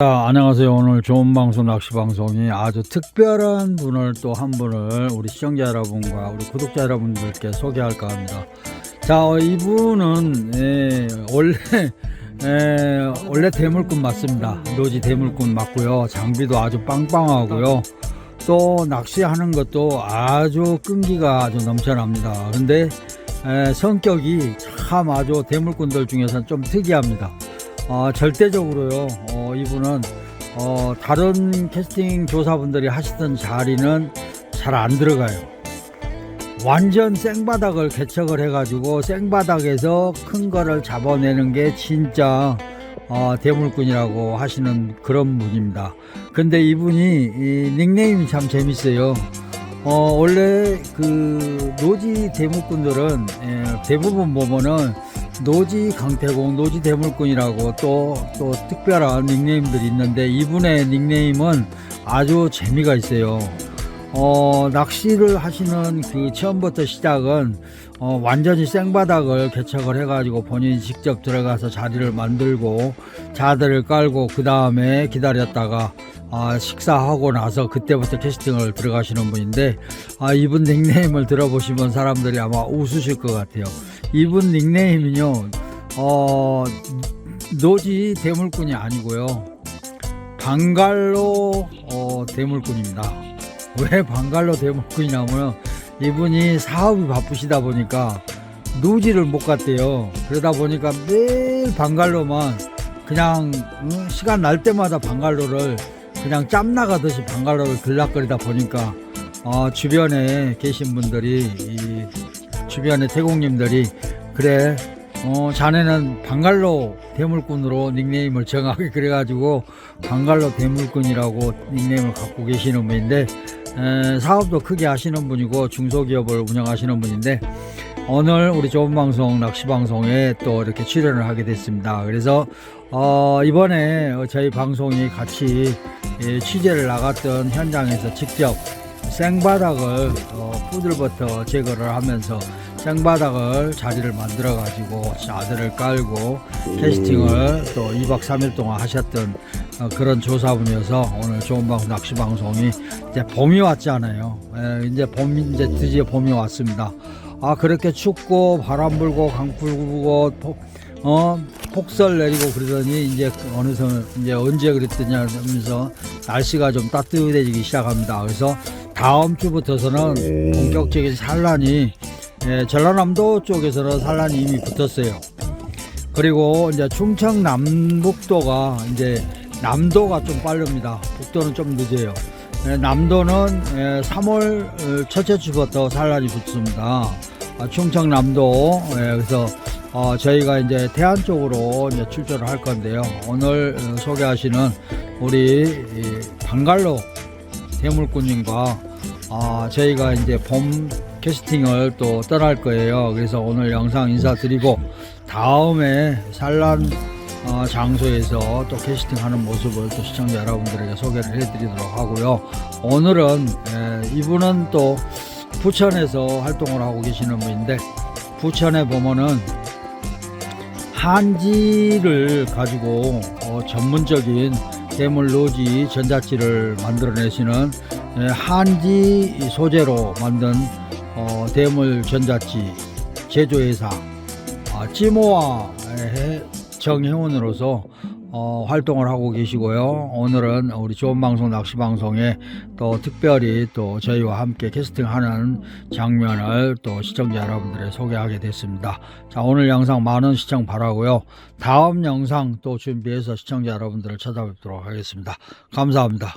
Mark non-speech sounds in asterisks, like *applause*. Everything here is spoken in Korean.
자, 안녕하세요. 오늘 좋은 방송 낚시 방송이 아주 특별한 분을 또 한 분을 우리 시청자 여러분과 우리 구독자 여러분들께 소개할까 합니다. 자, 어, 이분은 예, 원래 *laughs* 예, 원래 대물꾼 맞습니다. 노지 대물꾼 맞고요. 장비도 아주 빵빵하고요. 또 낚시하는 것도 아주 끈기가 아주 넘쳐납니다. 근데 에, 성격이 참 아주 대물꾼들 중에서는 좀 특이합니다. 어, 절대적으로요. 어, 이분은 어, 다른 캐스팅 조사분들이 하시던 자리는 잘 안 들어가요. 완전 생바닥을 개척을 해가지고 생바닥에서 큰 거를 잡아내는 게 진짜 어, 대물꾼이라고 하시는 그런 분입니다. 근데 이분이 이 닉네임이 참 재밌어요. 어, 원래 그 노지 대물꾼들은 예, 대부분 보면은 노지 강태공, 노지 대물꾼이라고 또, 또 특별한 닉네임들이 있는데 이분의 닉네임은 아주 재미가 있어요. 어, 낚시를 하시는 그 처음부터 시작은 어, 완전히 생바닥을 개척을 해가지고 본인이 직접 들어가서 자리를 만들고 자들을 깔고 그 다음에 기다렸다가 아, 식사하고 나서 그때부터 캐스팅을 들어가시는 분인데 아, 이분 닉네임을 들어보시면 사람들이 아마 웃으실 것 같아요. 이분 닉네임은요, 어, 노지 대물꾼이 아니고요, 방갈로 어, 대물꾼입니다. 왜 방갈로 대물꾼이냐면 이분이 사업이 바쁘시다 보니까 노지를 못 갔대요. 그러다 보니까 매일 방갈로만 그냥 응, 시간 날 때마다 방갈로를 그냥 짬 나가듯이 방갈로를 들락거리다 보니까 어, 주변에 계신 분들이 이 주변의 태국님들이 그래 어, 자네는 방갈로 대물꾼으로 닉네임을 정하게 그래가지고 방갈로 대물꾼이라고 닉네임을 갖고 계시는 분인데 에, 사업도 크게 하시는 분이고 중소기업을 운영하시는 분인데 오늘 우리 좋은 방송 낚시 방송에 또 이렇게 출연을 하게 됐습니다. 그래서 어, 이번에 저희 방송이 같이 예, 취재를 나갔던 현장에서 직접 생바닥을 어, 푸들부터 제거를 하면서 생바닥을 자리를 만들어 가지고 자들을 깔고 캐스팅을 또 2박 3일 동안 하셨던 어, 그런 조사분이어서 오늘 좋은 방송 낚시 방송이 이제 봄이 왔잖아요. 예, 이제 봄 이제 드디어 봄이 왔습니다. 아 그렇게 춥고 바람 불고 강풍 불고 폭, 어 폭설 내리고 그러더니 이제 어느새 이제 언제 그랬더냐 하면서 날씨가 좀 따뜻해지기 시작합니다. 그래서 다음 주부터서는 본격적인 산란이 예, 전라남도 쪽에서는 산란이 이미 붙었어요. 그리고 이제 충청 남북도가 이제 남도가 좀 빠릅니다. 북도는 좀 늦어요. 예, 남도는 예, 3월 첫째 주부터 산란이 붙습니다. 아, 충청 남도 예, 그래서 어, 저희가 이제 태안 쪽으로 이제 출조를 할 건데요. 오늘 어, 소개하시는 우리 이 방갈로 대물꾼님과 아, 저희가 이제 봄 캐스팅을 또 떠날 거예요. 그래서 오늘 영상 인사드리고 다음에 산란 어, 장소에서 또 캐스팅하는 모습을 또 시청자 여러분들에게 소개를 해드리도록 하고요. 오늘은 에, 이분은 또 부천에서 활동을 하고 계시는 분인데 부천에 보면은 한지를 가지고 어, 전문적인 대물 노지 전자지를 만들어내시는 에, 한지 소재로 만든 어, 대물 전자지 제조회사 아, 찌모아 해- 정회원으로서 어, 활동을 하고 계시고요. 오늘은 우리 좋은 방송 낚시 방송에 또 특별히 또 저희와 함께 캐스팅하는 장면을 또 시청자 여러분들에 소개하게 됐습니다. 자, 오늘 영상 많은 시청 바라고요. 다음 영상 또 준비해서 시청자 여러분들을 찾아뵙도록 하겠습니다. 감사합니다.